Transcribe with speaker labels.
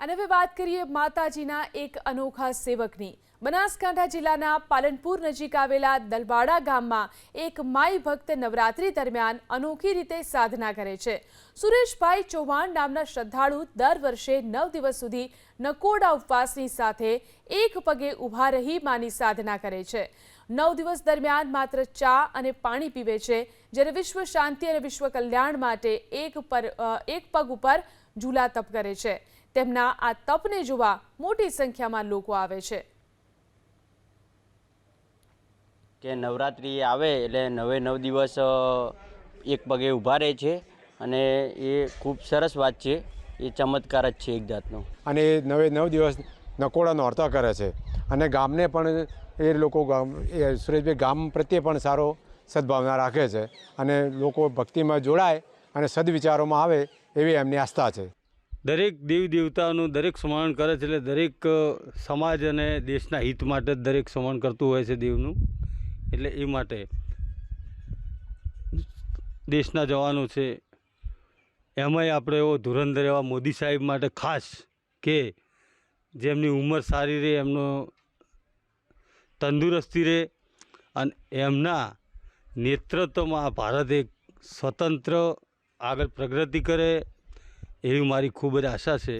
Speaker 1: અને હવે વાત કરીએ માતાજીના એક અનોખા સેવકની. બનાસકાંઠા જિલ્લાના પાલનપુર નજીક આવેલા દલવાડા ગામમાં એક માઈ ભક્ત નવરાત્રી દરમિયાન અનોખી રીતે સાધના કરે છે. સુરેશભાઈ ચૌહાણ નામના શ્રદ્ધાળુ દર વર્ષે નવ દિવસ સુધી નકોડા ઉપવાસની સાથે એક પગે ઊભા રહી માની સાધના કરે છે. નવ દિવસ દરમિયાન માત્ર ચા અને પાણી પીવે છે, જ્યારે વિશ્વ શાંતિ અને વિશ્વ કલ્યાણ માટે એક પર એક પગ ઉપર ઝૂલા તપ કરે છે. તેમના આ તપને જોવા મોટી સંખ્યામાં લોકો આવે છે.
Speaker 2: કે નવરાત્રિ આવે એટલે નવે નવ દિવસ એક પગે ઊભા રહે છે અને એ ખૂબ સરસ વાત છે. એ ચમત્કાર જ છે એક જાતનો.
Speaker 3: અને એ નવે નવ દિવસ નકોડા નોરતા કરે છે. અને ગામને પણ એ લોકો ગામ એ સુરેશભાઈ ગામ પ્રત્યે પણ સારો સદભાવના રાખે છે અને લોકો ભક્તિમાં જોડાય અને સદવિચારોમાં આવે એવી એમની આસ્થા છે.
Speaker 4: દરેક દેવી દેવતાઓનું દરેક સ્મરણ કરે છે એટલે દરેક સમાજ અને દેશના હિત માટે જ દરેક સ્મરણ કરતું હોય છે દેવનું. એટલે એ માટે દેશના જવાનો છે. એમાંય આપણે એવો ધુરંધર એવા મોદી સાહેબ માટે ખાસ કે જેમની ઉંમર સારી રહે, એમનો તંદુરસ્તી રહે અને એમના નેતૃત્વમાં ભારત એક સ્વતંત્ર આગળ પ્રગતિ કરે એવી મારી ખૂબ જ આશા છે.